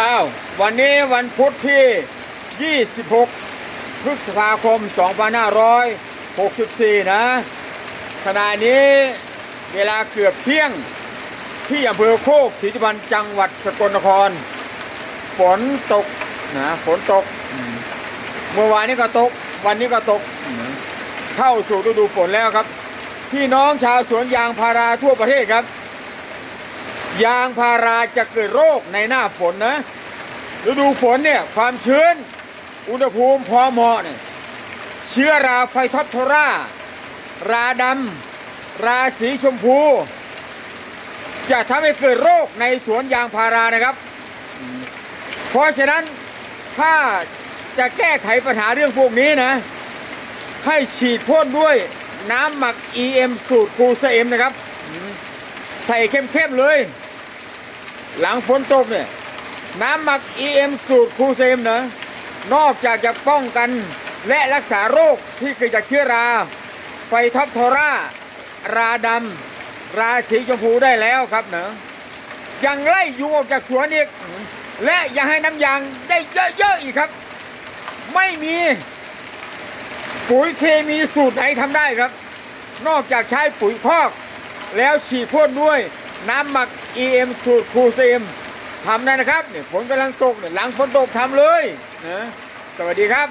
อ้าววันนี้วันพุธที่ 26 พฤษภาคม 2564 นะขณะนี้เวลาเกือบเที่ยงที่อำเภอโคกศรีสุพรรณจังหวัดสกลนคร ฝนตกนะฝนตก เมื่อวานนี้ก็ตก วันนี้ก็ตก เข้าสู่ฤดูฝนแล้วครับ พี่น้องชาวสวนยางพาราทั่วประเทศครับ ยางพาราจะเกิดโรคในหน้าฝนนะฤดูฝนเนี่ยความชื้น อุณหภูมิพอเหมาะเนี่ยเชื้อราไฟท็อปโทรา ราดำ ราสีชมพู จะทำให้เกิดโรคในสวนยางพารานะครับ เพราะฉะนั้นถ้าจะแก้ไขปัญหาเรื่องพวกนี้นะ ให้ฉีดพ่นด้วยน้ำหมัก EM สูตรคูเซเอ็มนะครับ ใส่เข้มๆเลย หลังฝนตกเนี่ย น้ำหมัก EM สูตรคูเซมเนะนอกจากจะป้องกันและรักษาโรคที่เกิดจากเชื้อรา ไฟท็อปโทราราดำ ราสีชมพูได้แล้วครับเนะยังไล่ยุงออกจากสวนอีก และยังให้น้ำยางได้เยอะๆอีกครับ ไม่มีปุ๋ยเคมีสูตรไหนทำได้ครับ นอกจากใช้ปุ๋ยคอก แล้วฉีดพ่นด้วย น้ำหมัก EM สูตรคูซีมทำได้นะครับเนี่ยฝนกำลังตกเนี่ยหลังฝนตกทำเลยนะสวัสดีครับ